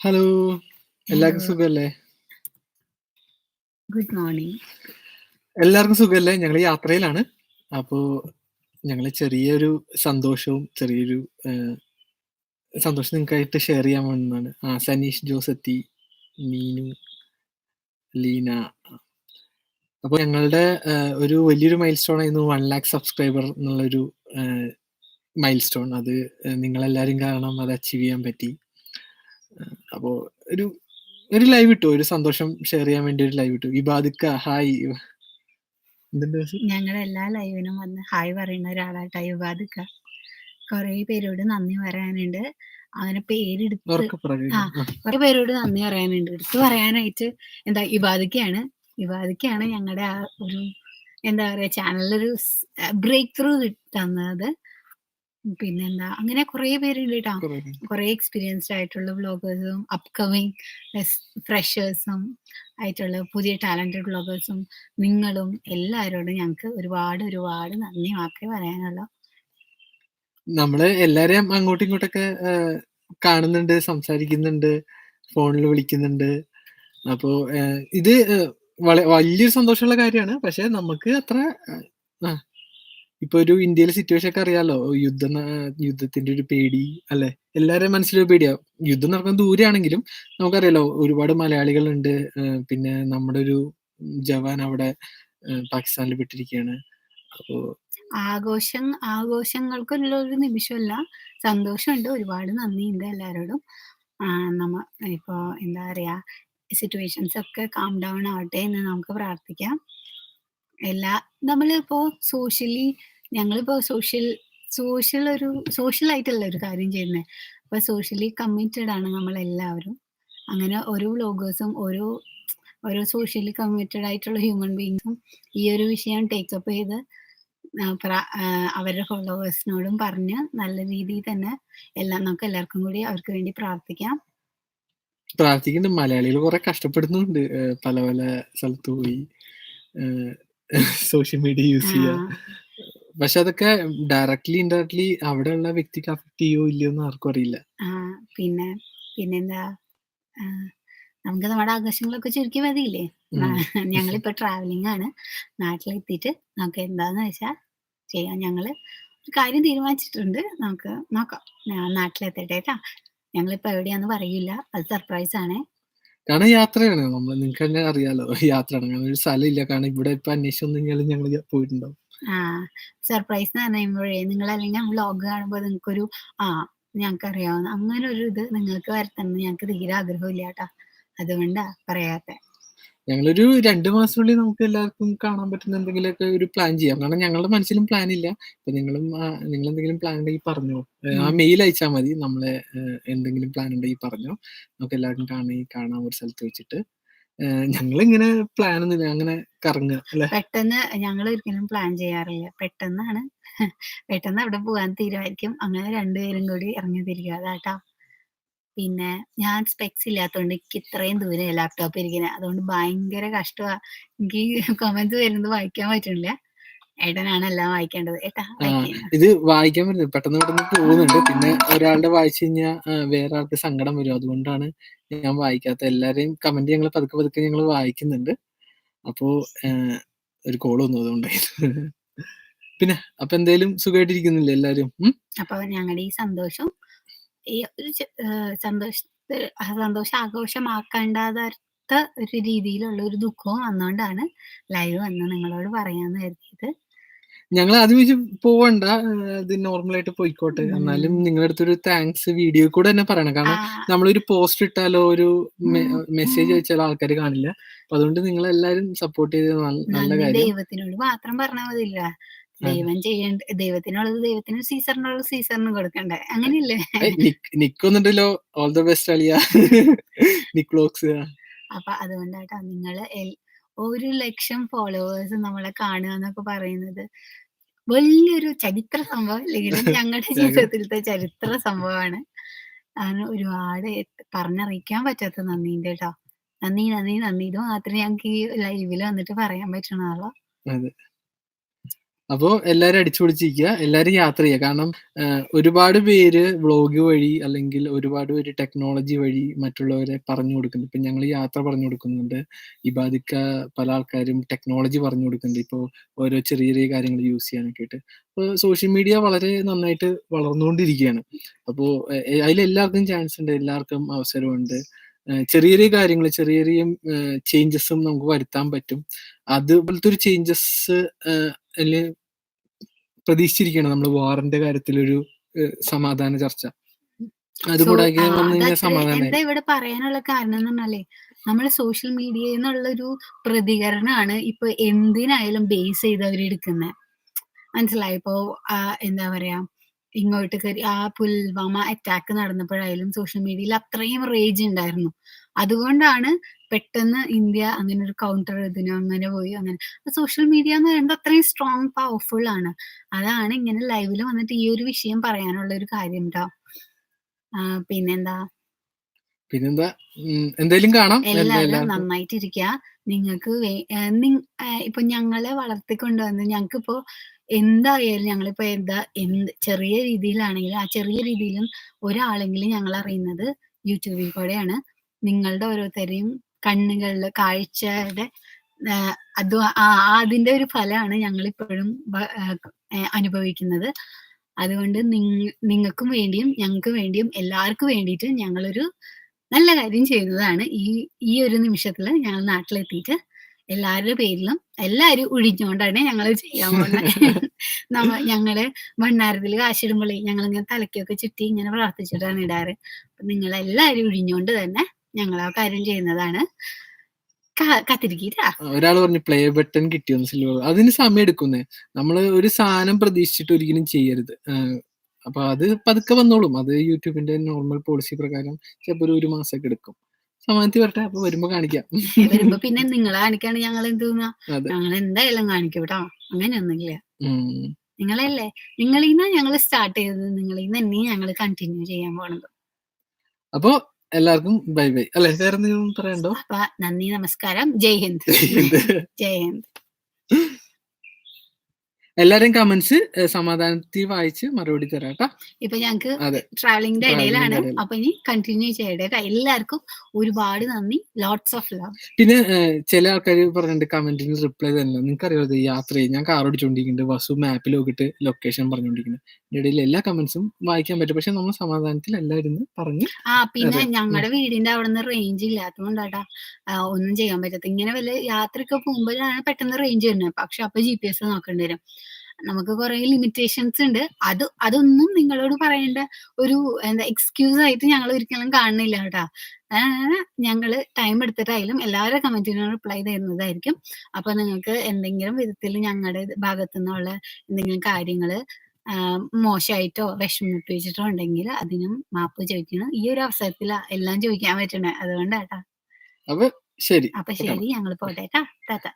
Hello. എല്ലാവർക്കും സുഖല്ലേ? Good morning. എല്ലാവർക്കും സുഖല്ലേ? ഞങ്ങൾ യാത്രയിലാണ്. അപ്പോ ഞങ്ങൾ ചെറിയൊരു സന്തോഷവും ചെറിയൊരു സന്തോഷം നിങ്ങൾക്കായിട്ട് ഷെയർ ചെയ്യാൻ വേണ്ടതാണ് ആ സനീഷ് ജോസത്തി മീനു, ലീന. അപ്പൊ ഞങ്ങളുടെ ഒരു വലിയൊരു മൈൽ സ്റ്റോൺ ആയിരുന്നു വൺ ലാക്ക് സബ്സ്ക്രൈബർ എന്നുള്ളൊരു മൈൽ സ്റ്റോൺ അത് നിങ്ങളെല്ലാരും കാരണം അത് അച്ചീവ് ചെയ്യാൻ പറ്റി. അപ്പോ ഒരു ഒരു ലൈവ് ഇട്ടു. ഒരു സന്തോഷം ഷെയർ ചെയ്യാൻ വേണ്ടി ഒരു ലൈവ് ഇട്ടു. ഇബാദിക്ക ഹായ്. ഞങ്ങളുടെ എല്ലാ ലൈവിനും വന്ന് ഹായ് പറയുന്ന ഒരാളാട്ടാ ഇബാദിക്ക. കുറെ പേരോട് നന്ദി പറയാനുണ്ട്. അങ്ങനെ പേരെടുത്ത് ആ. കുറേ പേരോട് നന്ദി പറയാനുണ്ട്. എടുത്ത് പറയാനായിട്ട് എന്താ ഇബാദിക്കയാണ്. ഇബാദിക്കയാണ് ഞങ്ങളുടെ ആ ഒരു എന്താ പറയാ ചാനലിലൊരു ഒരു ബ്രേക്ക് ത്രൂ തന്നത്. പിന്നെന്താ അങ്ങനെ കുറെ പേരുണ്ട് ട്ടാ. കുറേ. എക്സ്പീരിയൻസ്ഡ് ആയിട്ടുള്ള വ്ളോഗേഴ്സും അപ്കമിങ് ഫ്രഷേഴ്സും ആയിട്ടുള്ള പുതിയ ടാലന്റഡ് വ്ളോഗേഴ്സും നിങ്ങളും എല്ലാവരോടും ഞങ്ങൾക്ക് ഒരുപാട് ഒരുപാട് നന്ദി മാത്രമേ പറയാനുള്ളൂ. നമ്മൾ എല്ലാരെയും അങ്ങോട്ടും ഇങ്ങോട്ടൊക്കെ കാണുന്നുണ്ട്, സംസാരിക്കുന്നുണ്ട്, ഫോണിൽ വിളിക്കുന്നുണ്ട്. അപ്പോ ഇത് വലിയൊരു സന്തോഷമുള്ള കാര്യമാണ്. പക്ഷെ നമുക്ക് അത്ര ആ ഇപ്പൊ ഒരു ഇന്ത്യയിലെ സിറ്റുവേഷൻ ഒക്കെ അറിയാലോ. യുദ്ധം യുദ്ധത്തിന്റെ ഒരു പേടി അല്ലെ? എല്ലാവരുടെയും മനസ്സിലൊരു പേടിയാ. യുദ്ധം നടക്കുന്ന ദൂരെയാണെങ്കിലും നമുക്കറിയാലോ ഒരുപാട് മലയാളികളുണ്ട്. പിന്നെ നമ്മുടെ ഒരു ജവാൻ അവിടെ പാകിസ്ഥാനിൽ പെട്ടിരിക്കുകയാണ്. അപ്പോ ആഘോഷം ആഘോഷങ്ങൾക്കുള്ള ഒരു നിമിഷമല്ല. സന്തോഷമുണ്ട്. ഒരുപാട് നന്ദിയുണ്ട് എല്ലാവരോടും. ആ നമ്മ ഇപ്പോ എന്താ പറയാ സിറ്റുവേഷൻസ് ഒക്കെ കാം ഡൗൺ ആവട്ടെ എന്ന് നമുക്ക് പ്രാർത്ഥിക്കാം. എല്ലാ നമ്മളിപ്പോ സോഷ്യലി ഞങ്ങളിപ്പോ സോഷ്യൽ സോഷ്യൽ ഒരു സോഷ്യൽ ആയിട്ടല്ല ഒരു കാര്യം ചെയ്യുന്നത്. അപ്പൊ സോഷ്യലി കമ്മിറ്റഡ് ആണ് നമ്മൾ എല്ലാവരും അങ്ങനെ ഓരോ വ്ലോഗേഴ്സും ഓരോ ഓരോ സോഷ്യലി കമ്മിറ്റഡ് ആയിട്ടുള്ള ഹ്യൂമൻ ബീങ്സും ഈ ഒരു വിഷയം ടേക്കപ്പ് ചെയ്ത് അവരുടെ ഫോളോവേഴ്സിനോടും പറഞ്ഞ് നല്ല രീതിയിൽ തന്നെ എല്ലാം നമുക്ക് എല്ലാവർക്കും കൂടി അവർക്ക് വേണ്ടി പ്രാർത്ഥിക്കാം. പ്രാർത്ഥിക്കുന്നുണ്ട്. മലയാളികൾ കുറെ കഷ്ടപ്പെടുന്നുണ്ട്. പല പല സ്ഥലത്ത് പോയി സോഷ്യൽ മീഡിയ യൂസ് ചെയ്യുക. പക്ഷെ അതൊക്കെ ഡയറക്ട്ലി ഇൻഡയറക്ട്ലി അവിടെയുള്ള വ്യക്തിക്ക് അഫക്ട് ചെയ്യോ ഇല്ലയോ എന്ന് ആർക്കും അറിയില്ല. പിന്നെ പിന്നെന്താ നമുക്ക് നമ്മുടെ ആഘോഷങ്ങളൊക്കെ ചുരുക്കി മതിയില്ലേ? ഞങ്ങളിപ്പോ ട്രാവലിംഗ് ആണ്. നാട്ടിലെത്തിയിട്ട് നമുക്ക് എന്താന്ന് വെച്ചാ ചെയ്യാം. ഞങ്ങൾ ഒരു കാര്യം തീരുമാനിച്ചിട്ടുണ്ട്. നമുക്ക് നോക്കാം. നാട്ടിലെത്തട്ടെ കേട്ടാ ഞങ്ങളിപ്പോ എവിടെയാന്ന് പറയില്ല. അത് സർപ്രൈസ് ആണ്. കാരണം യാത്രയാണ്. നമ്മൾ നിങ്ങൾക്ക് തന്നെ അറിയാലോ യാത്രയാണ്. ഒരു സ്ഥലമില്ല. കാരണം ഇവിടെ ഇപ്പൊ അന്വേഷിച്ചൊന്നും ഞങ്ങൾ പോയിട്ടുണ്ടാവും. സർപ്രൈസ് എന്ന് പറയുമ്പോഴേ നിങ്ങൾ അല്ലെങ്കിൽ വ്ലോഗ് കാണുമ്പോൾ നിങ്ങൾക്കൊരു ആ ഞങ്ങൾക്ക് അറിയാവുന്ന അങ്ങനെ ഒരു ഇത് നിങ്ങൾക്ക് വരുത്തണം ഞങ്ങൾക്ക് തീരെ ആഗ്രഹമില്ല കേട്ടാ അതുകൊണ്ടാ പറയാത്തെ ഞങ്ങളൊരു രണ്ട് മാസത്തിനുള്ളിൽ നമുക്ക് എല്ലാവർക്കും കാണാൻ പറ്റുന്ന എന്തെങ്കിലുമൊക്കെ ഒരു പ്ലാൻ ചെയ്യാം. കാരണം ഞങ്ങളുടെ മനസ്സിലും പ്ലാൻ ഇല്ല. അപ്പൊ നിങ്ങളും നിങ്ങൾ എന്തെങ്കിലും പ്ലാൻ ഉണ്ടെങ്കിൽ പറഞ്ഞോ. ആ മെയിൽ അയച്ചാൽ മതി. നമ്മളെ എന്തെങ്കിലും പ്ലാൻ ഉണ്ടെങ്കിൽ പറഞ്ഞോ. നമുക്ക് എല്ലാവർക്കും കാണി കാണാം ഒരു സ്ഥലത്ത് വെച്ചിട്ട്. ഞങ്ങൾ ഇങ്ങനെ പ്ലാൻ ഒന്നുമില്ല. അങ്ങനെ കറങ്ങുക അല്ലെ? പെട്ടെന്ന് ഞങ്ങൾ ഒരിക്കലും പ്ലാൻ ചെയ്യാറില്ല പെട്ടെന്നാണ് പെട്ടെന്ന് അവിടെ പോകാൻ തീരുമാനിക്കും അങ്ങനെ രണ്ടുപേരും കൂടി ഇറങ്ങി തിരിക്കുക അതാട്ടാ പിന്നെ ഞാൻ സ്പെക്സ് ഇല്ലാത്തതുകൊണ്ട് എനിക്ക് ഇത്രയും ദൂരെ ലാപ്ടോപ്പ് ഇരിക്കുന്നത് അതുകൊണ്ട് ഭയങ്കര കഷ്ടമാ എനിക്ക് കമന്റ്സ് വരുന്നത് വായിക്കാൻ പറ്റുന്നില്ല ഏട്ടനാണ് എല്ലാം വായിക്കേണ്ടത് ഏട്ടാ ഇത് വായിക്കാൻ പറ്റുന്നത് പെട്ടെന്ന് പെട്ടെന്ന് പോകുന്നുണ്ട്. പിന്നെ ഒരാളുടെ വായിച്ചു കഴിഞ്ഞാൽ വേറെ ആൾക്ക് സങ്കടം വരും. അതുകൊണ്ടാണ് ഞാൻ വായിക്കാത്ത എല്ലാരെയും കമന്റ് ഞങ്ങൾ പതുക്കെ പതുക്കെ ഞങ്ങൾ വായിക്കുന്നുണ്ട്. അപ്പോ ഒരു കോൾ വന്നു അതുകൊണ്ടായിരുന്നു. പിന്നെ അപ്പൊ എന്തേലും സുഖമായിട്ടിരിക്കുന്നില്ല എല്ലാരും? അപ്പൊ ഞങ്ങളുടെ ഈ സന്തോഷം ഈ ഒരു സന്തോഷത്തെ സന്തോഷം ആഘോഷമാക്കേണ്ടാത്ത ഒരു രീതിയിലുള്ള ഒരു ദുഃഖവും വന്നുകൊണ്ടാണ് ലൈവ് വന്ന് നിങ്ങളോട് പറയാന്ന് കരുതിയത് ഞങ്ങൾ ആദ്യം വെച്ച് പോവണ്ട ഇത് നോർമൽ ആയിട്ട് പോയിക്കോട്ടെ. എന്നാലും നിങ്ങളുടെ അടുത്തൊരു താങ്ക്സ് വീഡിയോ കൂടെ തന്നെ പറയണം. കാരണം നമ്മളൊരു പോസ്റ്റ് ഇട്ടാലോ ഒരു മെസ്സേജ് അയച്ചാലോ ആൾക്കാർ കാണില്ല. അപ്പൊ അതുകൊണ്ട് നിങ്ങൾ എല്ലാരും സപ്പോർട്ട് ചെയ്ത് നല്ല കാര്യം. ദൈവത്തിനോട് മാത്രം പറഞ്ഞാൽ മതിയില്ല ദൈവം ചെയ്യേണ്ട ദൈവത്തിനുള്ളത് ദൈവത്തിന് സീസറിനുള്ളത് സീസറിന് കൊടുക്കണ്ടേ? അങ്ങനെയല്ലേ? നിക്കൊന്നുണ്ടല്ലോ. ഓൾ ദ ബെസ്റ്റ് അളിയ. നിക്ലോക്സ്. അപ്പൊ അതുകൊണ്ടാട്ടാ നിങ്ങൾ ഒരു ലക്ഷം ഫോളോവേഴ്സ് നമ്മളെ കാണുക എന്നൊക്കെ പറയുന്നത് വലിയൊരു ചരിത്ര സംഭവം അല്ലെങ്കിലും ഞങ്ങളുടെ ജീവിതത്തിലത്തെ ചരിത്ര സംഭവമാണ്. അതിന് ഒരുപാട് പറഞ്ഞറിയിക്കാൻ പറ്റാത്ത നന്ദിന്റെ കേട്ടോ നന്ദി നന്ദി നന്ദി. ഇത് മാത്രമേ ഞങ്ങൾക്ക് ഈ ലൈവിൽ വന്നിട്ട് പറയാൻ പറ്റണുള്ളൂ. അതെ അപ്പോ എല്ലാരും അടിച്ചുപൊളിച്ചിരിക്കുക. എല്ലാരും യാത്ര ചെയ്യുക. കാരണം ഒരുപാട് പേര് വ്ളോഗ് വഴി അല്ലെങ്കിൽ ഒരുപാട് പേര് ടെക്നോളജി വഴി മറ്റുള്ളവരെ പറഞ്ഞു കൊടുക്കുന്നുണ്ട്. ഇപ്പൊ ഞങ്ങൾ യാത്ര പറഞ്ഞു കൊടുക്കുന്നുണ്ട്. ഇബാദിക്ക പല ആൾക്കാരും ടെക്നോളജി പറഞ്ഞു കൊടുക്കുന്നുണ്ട്. ഇപ്പോൾ ഓരോ ചെറിയ ചെറിയ കാര്യങ്ങൾ യൂസ് ചെയ്യാനൊക്കെ ആയിട്ട്. അപ്പൊ സോഷ്യൽ മീഡിയ വളരെ നന്നായിട്ട് വളർന്നുകൊണ്ടിരിക്കുകയാണ്. അപ്പോൾ അതിലെല്ലാവർക്കും ചാൻസ് ഉണ്ട്. എല്ലാവർക്കും അവസരമുണ്ട്. ചെറിയ ചെറിയ കാര്യങ്ങൾ ചെറിയ ചെറിയ ചേഞ്ചസും നമുക്ക് വരുത്താൻ പറ്റും. അതുപോലത്തെ ഒരു ചേഞ്ചസ് ഏഹ്, അയിൽ പ്രതീക്ഷിച്ചിരിക്കുകയാണ് നമ്മൾ വാറിന്റെ കാര്യത്തിലൊരു ഒരു സമാധാന ചർച്ച. എന്താ ഇവിടെ പറയാനുള്ള കാരണം എന്ന് പറഞ്ഞാലേ, നമ്മൾ സോഷ്യൽ മീഡിയ മീഡിയന്നുള്ളൊരു പ്രതികരണമാണ് ഇപ്പൊ എന്തിനായാലും ബേസ് ചെയ്ത് അവർ എടുക്കുന്നെ. മനസ്സിലായോ? ഇപ്പൊ എന്താ പറയാ ഇങ്ങോട്ട് കയറി ആ പുൽവാമ അറ്റാക്ക് നടന്നപ്പോഴായാലും സോഷ്യൽ മീഡിയയിൽ അത്രയും റേജ് ഉണ്ടായിരുന്നു. അതുകൊണ്ടാണ് പെട്ടെന്ന് ഇന്ത്യ അങ്ങനെ ഒരു കൗണ്ടർ ഇതിന് അങ്ങനെ പോയി അങ്ങനെ. സോഷ്യൽ മീഡിയ എന്ന് പറയുമ്പോൾ അത്രയും സ്ട്രോങ് പവർഫുൾ ആണ്. അതാണ് ഇങ്ങനെ ലൈവിൽ വന്നിട്ട് ഈ ഒരു വിഷയം പറയാനുള്ള ഒരു കാര്യം ട്ടോ. പിന്നെന്താ? പിന്നെന്താ എന്തായാലും കാണാം. എല്ലാ എല്ലാവരും എല്ലാവർക്കും നന്നായിട്ടിരിക്ക. നിങ്ങൾക്ക് ഇപ്പൊ ഞങ്ങളെ വളർത്തിക്കൊണ്ടുവന്ന് ഞങ്ങൾക്ക് ഇപ്പോ എന്തായാലും ഞങ്ങളിപ്പോ എന്താ എന്ത് ചെറിയ രീതിയിലാണെങ്കിലും ആ ചെറിയ രീതിയിലും ഒരാളെങ്കിലും ഞങ്ങൾ അറിയുന്നത് യൂട്യൂബിൽ കൂടെയാണ്. നിങ്ങളുടെ ഓരോരുത്തരെയും കണ്ണുകളിൽ കാഴ്ചയുടെ അത് അതിന്റെ ഒരു ഫലമാണ് ഏഹ്, ഏഹ്, അനുഭവിക്കുന്നത്. അതുകൊണ്ട് നിങ്ങൾക്കും വേണ്ടിയും ഞങ്ങൾക്ക് വേണ്ടിയും എല്ലാവർക്കും വേണ്ടിയിട്ട് ഞങ്ങളൊരു നല്ല കാര്യം ചെയ്യുന്നതാണ്. ഈ ഈ ഒരു നിമിഷത്തിൽ ഞങ്ങൾ നാട്ടിലെത്തിയിട്ട് എല്ലാവരുടെ പേരിലും എല്ലാവരും ഒഴിഞ്ഞുകൊണ്ടാണ് ഞങ്ങൾ ചെയ്യാൻ പോകുന്നത് നമ്മ ഞങ്ങൾ ഭണ്ണാരത്തിൽ കാശിടുമ്പോഴേ ഞങ്ങൾ ഞങ്ങളിങ്ങനെ തലയ്ക്കൊക്കെ ചുറ്റി ഇങ്ങനെ പ്രാർത്ഥിച്ചിട്ടാണ് ഇടാറ്. അപ്പൊ നിങ്ങളെല്ലാരും ഒഴിഞ്ഞുകൊണ്ട് തന്നെ ഞങ്ങളാ കാര്യം ചെയ്യുന്നതാണ്. ഒരാൾ. പറഞ്ഞു പ്ലേ ബട്ടൺ കിട്ടിയോന്ന് സിൽവർ. അതിന് സമയം എടുക്കുന്നേ നമ്മൾ ഒരു സാധനം പ്രതീക്ഷിച്ചിട്ട് ഒരിക്കലും ചെയ്യരുത്. അപ്പൊ അത് പതുക്കെ വന്നോളും. അത് യൂട്യൂബിന്റെ നോർമൽ പോളിസി പ്രകാരം ചിലപ്പോ ഒരു ഒരു മാസമൊക്കെ എടുക്കും. സമാനത്തിൽ വരട്ടെ. അപ്പൊ വരുമ്പോ കാണിക്കാം. വരുമ്പോ പിന്നെ നിങ്ങൾ കാണിക്കാണ് ഞങ്ങളെന്തോന്നാ? ഞങ്ങൾ എന്തായാലും കാണിക്കും ട്ടോ. അങ്ങനെയൊന്നുമില്ല. നിങ്ങളല്ലേ നിങ്ങളീന്നാ ഞങ്ങൾ സ്റ്റാർട്ട് ചെയ്തത്. നിങ്ങളിന്ന് തന്നെ ഞങ്ങൾ കണ്ടിന്യൂ ചെയ്യാൻ പോണത്. അപ്പൊ എല്ലാവർക്കും ബൈ ബൈ. അല്ലെ വേറെന്തെങ്കിലും പറയാനുണ്ടോ? അപ്പൊ നന്ദി, നമസ്കാരം. ജയ് ഹിന്ദ്. ജയ് ഹിന്ദ്. എല്ലാരും കമന്റ്സ് സമാധാനത്തിൽ വായിച്ച് മറുപടി തരാം. ഇപ്പൊ ഞങ്ങക്ക് ട്രാവലിംഗിന്റെ ഇടയിലാണ്. ഇടയിൽ. അപ്പൊ ഇനി കണ്ടിന്യൂ ചെയ്യട്ടെ എല്ലാവർക്കും ഒരുപാട് നന്ദി. Lots of love. പിന്നെ ചില ആൾക്കാർ പറഞ്ഞിട്ടുണ്ട് കമന്റിന് റിപ്ലൈ തന്നെ നിങ്ങൾക്ക് അറിയാതെ യാത്ര ചെയ്യും. ഞാൻ കാർ ഓടിച്ചോണ്ടിരിക്കുന്നുണ്ട്. ബസ്സും മാപ്പിൽ നോക്കിയിട്ട് ലൊക്കേഷൻ പറഞ്ഞോണ്ടിരിക്കുന്നു. ഇതിന്റെ ഇടയിൽ എല്ലാ കമന്റ്സും വായിക്കാൻ പറ്റും. പക്ഷെ നമ്മൾ സമാധാനത്തിൽ എല്ലാവരും പറഞ്ഞു ആ പിന്നെ ഞങ്ങളുടെ വീടിന്റെ അവിടെ നിന്ന് റേഞ്ച് ഇല്ലാത്തതുകൊണ്ടാട്ടാ ഒന്നും ചെയ്യാൻ പറ്റത്തില്ല ഇങ്ങനെ വല്ല യാത്രയൊക്കെ പോകുമ്പോഴാണ് പെട്ടെന്ന് റേഞ്ച് വരുന്നത്. പക്ഷെ അപ്പൊ ജി പി എസ് നോക്കേണ്ടി വരും. നമുക്ക് കുറെ ലിമിറ്റേഷൻസ് ഉണ്ട്. അത് അതൊന്നും നിങ്ങളോട് പറയേണ്ട ഒരു എന്താ എക്സ്ക്യൂസ് ആയിട്ട് ഞങ്ങൾ ഒരിക്കലും കാണുന്നില്ല കേട്ടാ. ഞങ്ങൾ ഞങ്ങൾ ടൈം എടുത്തിട്ടായാലും എല്ലാവരുടെ കമന്റിനും റിപ്ലൈ തരുന്നതായിരിക്കും. അപ്പൊ നിങ്ങൾക്ക് എന്തെങ്കിലും വിധത്തിൽ ഞങ്ങളുടെ ഭാഗത്തു നിന്നുള്ള എന്തെങ്കിലും കാര്യങ്ങൾ ആഹ്, മോശമായിട്ടോ വിഷമിപ്പിച്ചിട്ടോ ഉണ്ടെങ്കിൽ അതിനും മാപ്പ് ചോദിക്കണം. ഈ ഒരു അവസരത്തിൽ എല്ലാം ചോദിക്കാൻ പറ്റണേ. അതുകൊണ്ടാട്ടാ. അപ്പൊ ശരി. അപ്പൊ. ശരി ഞങ്ങൾ പോട്ടെ ട്ടാ. ടാറ്റാ.